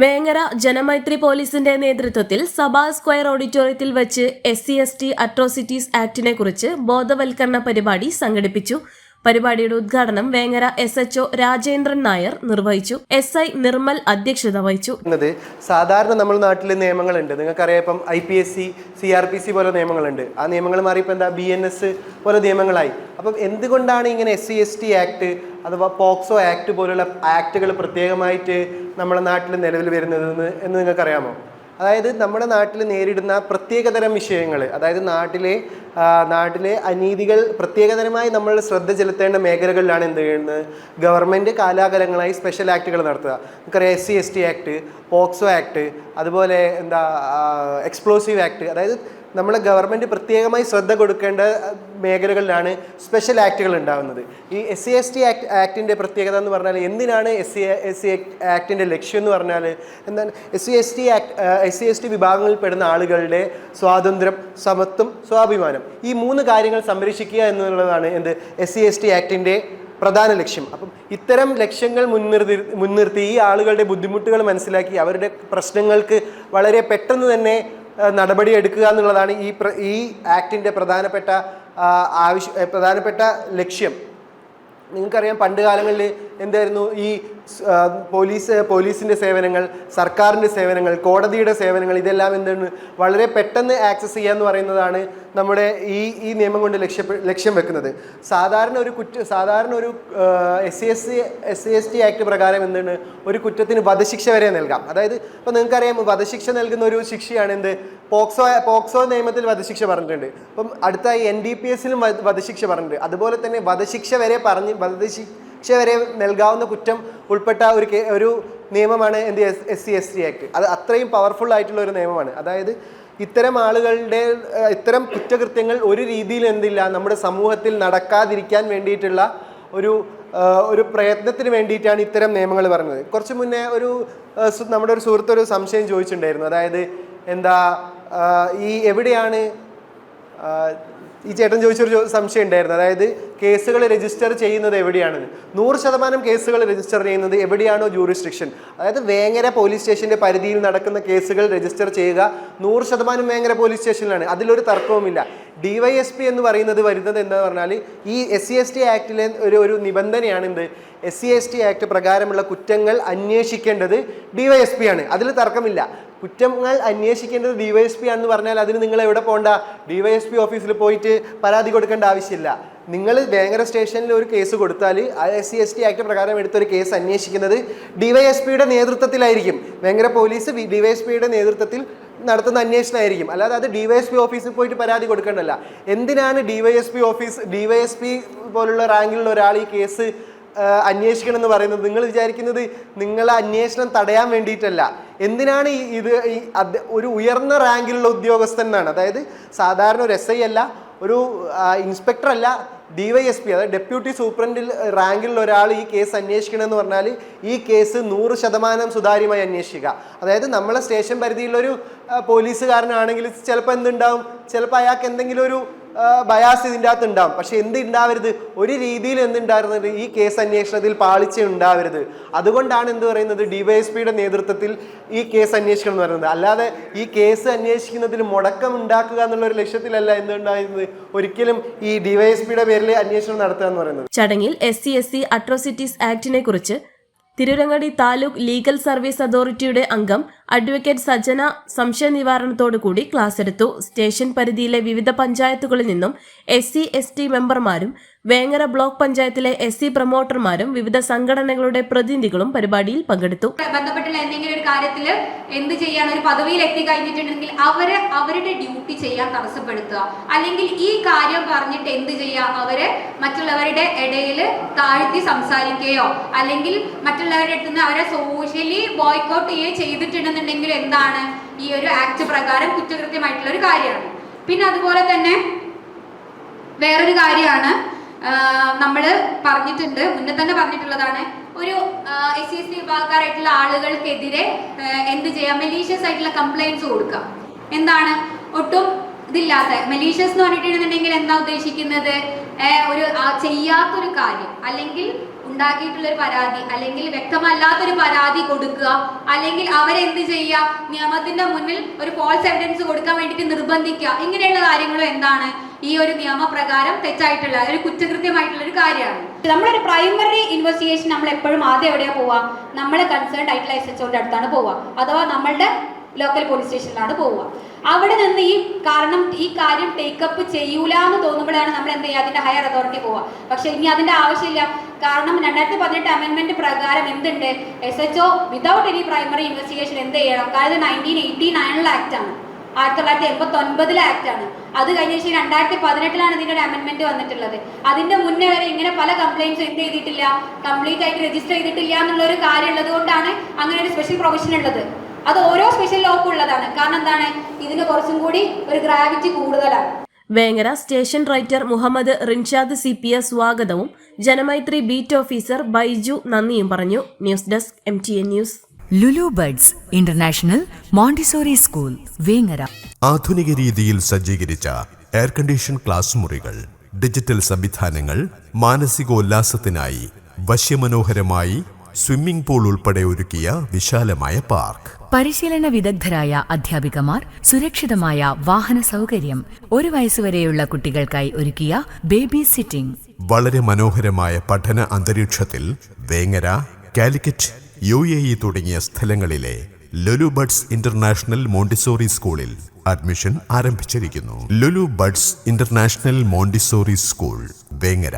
വേങ്ങര ജനമൈത്രി പോലീസിന്റെ നേതൃത്വത്തിൽ സഭാ സ്ക്വയർ ഓഡിറ്റോറിയത്തിൽ വെച്ച് S C S T atrocities ആക്ടിനെ കുറിച്ച് ബോധവൽക്കരണ പരിപാടി സംഘടിപ്പിച്ചു. പരിപാടിയുടെ ഉദ്ഘാടനം Vengara S H O Rajendran Nair നിർവഹിച്ചു. എസ് ഐ നിർമ്മൽ അധ്യക്ഷത വഹിച്ചു. സാധാരണ നമ്മൾ നാട്ടിൽ നിയമങ്ങളുണ്ട്. നിങ്ങൾക്കറിയാം ഇപ്പം I P S C C R P C പോലെ നിയമങ്ങളുണ്ട്. ആ നിയമങ്ങൾ മാറിയപ്പോൾ എന്താ? ബി എൻ എസ് പോലെ നിയമങ്ങളായി. അപ്പം എന്തുകൊണ്ടാണ് ഇങ്ങനെ S C S T act അഥവാ പോക്സോ ആക്ട് പോലുള്ള ആക്ടുകൾ പ്രത്യേകമായിട്ട് നമ്മുടെ നാട്ടിൽ നിലവിൽ വരുന്നത് എന്ന് നിങ്ങൾക്കറിയാമോ? അതായത് നമ്മുടെ നാട്ടിൽ നേരിടുന്ന പ്രത്യേകതരം വിഷയങ്ങൾ അതായത് നാട്ടിലെ നാട്ടിലെ അനീതികൾ പ്രത്യേകതരമായി നമ്മൾ ശ്രദ്ധ ചെലുത്തേണ്ട മേഖലകളിലാണ് എന്ത് ചെയ്യുന്നത്? ഗവൺമെന്റ് കാലാകാലങ്ങളായി സ്പെഷ്യൽ ആക്റ്റുകൾ നടത്തുക. നമുക്കറിയാം S C S T act POCSO act അതുപോലെ എന്താ എക്സ്പ്ലോസീവ് ആക്ട് അതായത് നമ്മളെ ഗവൺമെന്റ് പ്രത്യേകമായി ശ്രദ്ധ കൊടുക്കേണ്ട മേഖലകളിലാണ് സ്പെഷ്യൽ ആക്റ്റുകൾ ഉണ്ടാകുന്നത് ഈ S C S T act ആക്ടിന്റെ പ്രത്യേകത എന്ന് പറഞ്ഞാൽ എന്തിനാണ് എസ് സി എസ് സി ആക്ടിന്റെ ലക്ഷ്യം എന്ന് പറഞ്ഞാൽ എന്താണ്? S C S T act S C S T വിഭാഗങ്ങളിൽ പെടുന്ന ആളുകളുടെ സ്വാതന്ത്ര്യം സമത്വം സ്വാഭിമാനം. ഈ മൂന്ന് കാര്യങ്ങൾ സംരക്ഷിക്കുക എന്നുള്ളതാണ് എന്ത്? എസ് സി എസ് ടി ആക്ടിന്റെ പ്രധാന ലക്ഷ്യം. അപ്പം ഇത്തരം ലക്ഷ്യങ്ങൾ മുൻനിർത്തി മുൻനിർത്തി ഈ ആളുകളുടെ ബുദ്ധിമുട്ടുകൾ മനസ്സിലാക്കി അവരുടെ പ്രശ്നങ്ങൾക്ക് വളരെ പെട്ടെന്ന് തന്നെ നടപടി എടുക്കുക എന്നുള്ളതാണ് ഈ ഈ ആക്ടിന്റെ പ്രധാനപ്പെട്ട ആവശ്യ പ്രധാനപ്പെട്ട ലക്ഷ്യം. നിങ്ങൾക്കറിയാം പണ്ട് കാലങ്ങളിൽ എന്തായിരുന്നു? ഈ പോലീസ് പോലീസിന്റെ സേവനങ്ങൾ സർക്കാരിന്റെ സേവനങ്ങൾ കോടതിയുടെ സേവനങ്ങൾ ഇതെല്ലാം എന്താണ് വളരെ പെട്ടെന്ന് ആക്സസ് ചെയ്യുക എന്ന് പറയുന്നതാണ് നമ്മുടെ ഈ ഈ നിയമം കൊണ്ട് ലക്ഷ്യ ലക്ഷ്യം വെക്കുന്നത്. സാധാരണ ഒരു കുറ്റ സാധാരണ ഒരു S C S C S C S T act പ്രകാരം എന്താണ് ഒരു കുറ്റത്തിന് വധശിക്ഷ വരെ നൽകാം. അതായത് ഇപ്പോൾ നിങ്ങൾക്കറിയാം വധശിക്ഷ നൽകുന്ന ഒരു ശിക്ഷയാണ് എന്ത്? പോക്സോ പോക്സോ നിയമത്തിൽ വധശിക്ഷ പറഞ്ഞിട്ടുണ്ട്. അപ്പം അടുത്ത എൻ ഡി പി എസിലും വധശിക്ഷ പറഞ്ഞിട്ടുണ്ട്. അതുപോലെ തന്നെ വധശിക്ഷ വരെ പറഞ്ഞ് വധശിക്ഷ വരെ നൽകാവുന്ന കുറ്റം ഉൾപ്പെട്ട ഒരു ഒരു നിയമമാണ് എന്ത് S C S T act. അത് അത്രയും പവർഫുൾ ആയിട്ടുള്ള ഒരു നിയമമാണ്. അതായത് ഇത്തരം ആളുകളുടെ ഇത്തരം കുറ്റകൃത്യങ്ങൾ ഒരു രീതിയിൽ എന്തില്ല നമ്മുടെ സമൂഹത്തിൽ നടക്കാതിരിക്കാൻ വേണ്ടിയിട്ടുള്ള ഒരു ഒരു പ്രയത്നത്തിന് വേണ്ടിയിട്ടാണ് ഇത്തരം നിയമങ്ങൾ പറഞ്ഞത്. കുറച്ച് മുന്നേ ഒരു നമ്മുടെ ഒരു സുഹൃത്ത് ഒരു സംശയം ചോദിച്ചിട്ടുണ്ടായിരുന്നു. അതായത് എന്താ ഈ എവിടെയാണ് ഈ ചേട്ടൻ ചോദിച്ചൊരു സംശയം ഉണ്ടായിരുന്നു. അതായത് കേസുകൾ രജിസ്റ്റർ ചെയ്യുന്നത് എവിടെയാണെന്ന്. നൂറ് ശതമാനം കേസുകൾ രജിസ്റ്റർ ചെയ്യുന്നത് എവിടെയാണോ ജൂറിസ്ട്രിക്ഷൻ അതായത് വേങ്ങര പോലീസ് സ്റ്റേഷന്റെ പരിധിയിൽ നടക്കുന്ന കേസുകൾ രജിസ്റ്റർ ചെയ്യുക നൂറ് ശതമാനം വേങ്ങര പോലീസ് സ്റ്റേഷനിലാണ് അതിലൊരു തർക്കവുമില്ല. ഡിവൈഎസ്പി എന്ന് പറയുന്നത് വരുന്നത് എന്താ പറഞ്ഞാൽ ഈ എസ് സി എസ് ടി ആക്ടിലെ ഒരു ഒരു നിബന്ധനയാണ് എന്ത്? S C S T act പ്രകാരമുള്ള കുറ്റങ്ങൾ അന്വേഷിക്കേണ്ടത് ഡിവൈഎസ്പി ആണ്. അതിൽ തർക്കമില്ല. കുറ്റങ്ങൾ അന്വേഷിക്കേണ്ടത് ഡിവൈഎസ്പി ആണെന്ന് പറഞ്ഞാൽ അതിന് നിങ്ങൾ എവിടെ പോകണ്ട ഡിവൈഎസ്പി ഓഫീസിൽ പോയിട്ട് പരാതി കൊടുക്കേണ്ട ആവശ്യമില്ല. നിങ്ങൾ വേങ്ങര സ്റ്റേഷനിൽ ഒരു കേസ് കൊടുത്താൽ S C S T act പ്രകാരം എടുത്തൊരു കേസ് അന്വേഷിക്കുന്നത് ഡിവൈഎസ്പിയുടെ നേതൃത്വത്തിലായിരിക്കും. വേങ്ങര പോലീസ് ഡിവൈഎസ്പിയുടെ നേതൃത്വത്തിൽ നടത്തുന്ന അന്വേഷണമായിരിക്കും. അല്ലാതെ അത് ഡിവൈഎസ്പി ഓഫീസിൽ പോയിട്ട് പരാതി കൊടുക്കേണ്ടല്ല എന്തിനാണ് ഡിവൈഎസ്പി ഓഫീസ് ഡിവൈഎസ്പി പോലുള്ള റാങ്കിലുള്ള ഒരാൾ ഈ കേസ് അന്വേഷിക്കണം എന്ന് പറയുന്നത്? നിങ്ങൾ വിചാരിക്കുന്നത് നിങ്ങളെ അന്വേഷണം തടയാൻ വേണ്ടിയിട്ടല്ല. എന്തിനാണ് ഈ ഇത് ഈ ഒരു ഉയർന്ന റാങ്കിലുള്ള ഉദ്യോഗസ്ഥൻ എന്നാണ്. അതായത് സാധാരണ ഒരു എസ് ഐ അല്ല ഒരു ഇൻസ്പെക്ടർ അല്ല ഡി വൈ എസ് പി അതായത് ഡെപ്യൂട്ടി സൂപ്രണ്ടിൽ റാങ്കിലുള്ള ഒരാൾ ഈ കേസ് അന്വേഷിക്കണമെന്ന് പറഞ്ഞാൽ ഈ കേസ് നൂറ് ശതമാനം സുതാര്യമായി അന്വേഷിക്കുക. അതായത് നമ്മളെ സ്റ്റേഷൻ പരിധിയിലൊരു പോലീസുകാരനാണെങ്കിൽ ചിലപ്പോൾ എന്തുണ്ടാവും? ചിലപ്പോൾ അയാൾക്ക് എന്തെങ്കിലും ഒരു ബയാസ് ഇതിന്റെ അകത്ത് ഉണ്ടാവും. പക്ഷെ എന്ത് ഉണ്ടാവരുത് ഒരു രീതിയിൽ എന്തുണ്ടായിരുന്നത് ഈ കേസ് അന്വേഷണത്തിൽ പാളിച്ച ഉണ്ടാവരുത് അതുകൊണ്ടാണ് എന്ത് പറയുന്നത്? ഡിവൈഎസ്പിയുടെ നേതൃത്വത്തിൽ ഈ കേസ് അന്വേഷിക്കണം എന്ന് പറയുന്നത്. അല്ലാതെ ഈ കേസ് അന്വേഷിക്കുന്നതിന് മുടക്കം ഉണ്ടാക്കുക എന്നുള്ള ഒരു ലക്ഷ്യത്തിലല്ല എന്തുണ്ടായിരുന്നത് ഒരിക്കലും ഈ ഡിവൈഎസ്പിയുടെ പേരിൽ അന്വേഷണം നടത്തുക എന്ന് പറയുന്നത്. ചടങ്ങിൽ S C S C atrocities ആക്ടിനെ കുറിച്ച് തിരുരങ്ങടി താലൂക്ക് ലീഗൽ സർവീസ് അതോറിറ്റിയുടെ അംഗം അഡ്വക്കേറ്റ് സജന സംശയ നിവാരണത്തോടു കൂടി ക്ലാസ് എടുത്തു. സ്റ്റേഷൻ പരിധിയിലെ വിവിധ പഞ്ചായത്തുകളിൽ നിന്നും എസ് സി എസ് ടി മെമ്പർമാരും വേങ്ങര ബ്ലോക്ക് പഞ്ചായത്തിലെ എസ് സി പ്രൊമോട്ടർമാരും വിവിധ സംഘടനകളുടെ പ്രതിനിധികളും പരിപാടിയിൽ പങ്കെടുത്തു. ബന്ധപ്പെട്ടുള്ള എന്തെങ്കിലും ഒരു കാര്യത്തിൽ എന്ത് ചെയ്യാൻ ഒരു പദവിയിൽ എത്തിക്കഴിഞ്ഞിട്ടുണ്ടെങ്കിൽ അവർ അവരുടെ ഡ്യൂട്ടി ചെയ്യാൻ തടസ്സപ്പെടുത്തുക. അല്ലെങ്കിൽ ഈ കാര്യം പറഞ്ഞിട്ട് എന്ത് ചെയ്യുക അവർ മറ്റുള്ളവരുടെ ഇടയിൽ താഴ്ത്തി സംസാരിക്കുകയോ അല്ലെങ്കിൽ മറ്റുള്ളവരുടെ അടുത്ത് നിന്ന് അവരെ സോഷ്യലി ബോയ്ക്കോട്ട് ചെയ്യുകയോ ചെയ്തിട്ടുണ്ടെന്നുണ്ടെങ്കിൽ എന്താണ് ഈ ഒരു ആക്ട് പ്രകാരം കുറ്റകൃത്യമായിട്ടുള്ള ഒരു കാര്യമാണ്. പിന്നെ അതുപോലെ തന്നെ വേറൊരു കാര്യമാണ് നമ്മൾ പറഞ്ഞിട്ടുണ്ട് മുന്നേ തന്നെ പറഞ്ഞിട്ടുള്ളതാണ്. ഒരു എസ് സി എസ് ടി വിഭാഗക്കാരായിട്ടുള്ള ആളുകൾക്കെതിരെ എന്ത് ചെയ്യാം? മെലീഷ്യസ് ആയിട്ടുള്ള കംപ്ലയിൻസ് കൊടുക്കാം. എന്താണ്? ഒട്ടും ഇതില്ലാത്ത മെലീഷ്യസ് എന്ന് പറഞ്ഞിട്ടുണ്ടെന്നുണ്ടെങ്കിൽ എന്താ ഉദ്ദേശിക്കുന്നത്? ഒരു ചെയ്യാത്തൊരു കാര്യം. അല്ലെങ്കിൽ ഉണ്ടാക്കിയിട്ടുള്ള ഒരു പരാതി അല്ലെങ്കിൽ വ്യക്തമല്ലാത്തൊരു പരാതി കൊടുക്കുക അല്ലെങ്കിൽ അവരെന്ത് ചെയ്യുക? നിയമത്തിന്റെ മുന്നിൽ ഒരു ഫോൾസ് എവിഡൻസ് കൊടുക്കാൻ വേണ്ടിയിട്ട് നിർബന്ധിക്കുക. ഇങ്ങനെയുള്ള കാര്യങ്ങളും എന്താണ് ഈ ഒരു നിയമപ്രകാരം തെറ്റായിട്ടുള്ള ഒരു കുറ്റകൃത്യമായിട്ടുള്ള ഒരു കാര്യമാണ്. നമ്മളൊരു പ്രൈമറി ഇൻവെസ്റ്റിഗേഷൻ നമ്മൾ എപ്പോഴും ആദ്യം എവിടെയാ പോവാ നമ്മളെ കൺസേൺ ആയിട്ടുള്ള എസ് എച്ച് അടുത്താണ് പോവുക. അഥവാ നമ്മളുടെ ലോക്കൽ പോലീസ് സ്റ്റേഷനിലാണ് പോവുക. അവിടെ നിന്ന് ഈ കാരണം ഈ കാര്യം ടേക്കപ്പ് ചെയ്യൂല എന്ന് തോന്നുമ്പോഴാണ് നമ്മൾ എന്ത് ചെയ്യുക? അതിന്റെ ഹയർ അതോറിറ്റി പോവുക. പക്ഷെ ഇനി അതിന്റെ ആവശ്യമില്ല. കാരണം രണ്ടായിരത്തി പതിനെട്ട് അമെന്റ്മെന്റ് പ്രകാരം എന്തുണ്ട്? S H O without any primary investigation എന്ത് ചെയ്യണം? കാരണം നയന്റീൻ എയ്റ്റി നയനിലെ ആക്ട് ആണ്. ആയിരത്തി തൊള്ളായിരത്തി എൺപത്തി ഒൻപതിലെ ആക്ട് ആണ്. അത് കഴിഞ്ഞ ശേഷം രണ്ടായിരത്തി പതിനെട്ടിലാണ് ഇതിന്റെ ഒരു അമെന്റ്മെന്റ് വന്നിട്ടുള്ളത്. അതിന്റെ മുന്നേ വരെ ഇങ്ങനെ പല കംപ്ലൈന്റ്സും എന്ത് ചെയ്തിട്ടില്ല? കംപ്ലീറ്റ് ആയിട്ട് രജിസ്റ്റർ ചെയ്തിട്ടില്ല എന്നുള്ള ഒരു കാര്യം ഉള്ളത് കൊണ്ടാണ് അങ്ങനെ ഒരു സ്പെഷ്യൽ പ്രൊവിഷൻ ഉള്ളത്. അത് ഓരോ സ്പെഷ്യൽ ലോക്കും ഉള്ളതാണ്. കാരണം എന്താണ്? ഇതിന് കുറച്ചും കൂടി ഒരു ഗ്രാവിറ്റി കൂടുതലാണ്. Vengara station writer Muhammad Rinshad C P S സ്വാഗതവും. ജനമൈത്രി ബീറ്റ് ഓഫീസർ ബൈജു നന്ദിയും പറഞ്ഞു. News desk M T N news. Lulu buds international Montessori school Vengara. ആധുനിക രീതിയിൽ സജ്ജീകരിച്ച എയർ കണ്ടീഷൻ ക്ലാസ് മുറികൾ ഡിജിറ്റൽ സംവിധാനങ്ങൾ മാനസികോല്ലാസത്തിനായി വശ്യമനോഹരമായി സ്വിമ്മിംഗ് പൂൾ ഉൾപ്പെടെ ഒരുക്കിയ വിശാലമായ പാർക്ക്. പരിശീലന വിദഗ്ധരായ അധ്യാപികമാർ സുരക്ഷിതമായ വാഹന സൗകര്യം ഒരു വയസ്സുവരെയുള്ള കുട്ടികൾക്കായി ഒരുക്കിയ ബേബി സിറ്റിംഗ്. വളരെ മനോഹരമായ പഠന അന്തരീക്ഷത്തിൽ Vengara Calicut U A E തുടങ്ങിയ സ്ഥലങ്ങളിലെ ലുലു ബഡ്സ് ഇന്റർനാഷണൽ മോണ്ടിസോറി സ്കൂളിൽ അഡ്മിഷൻ ആരംഭിച്ചിരിക്കുന്നു. Lulu buds international Montessori school Vengara.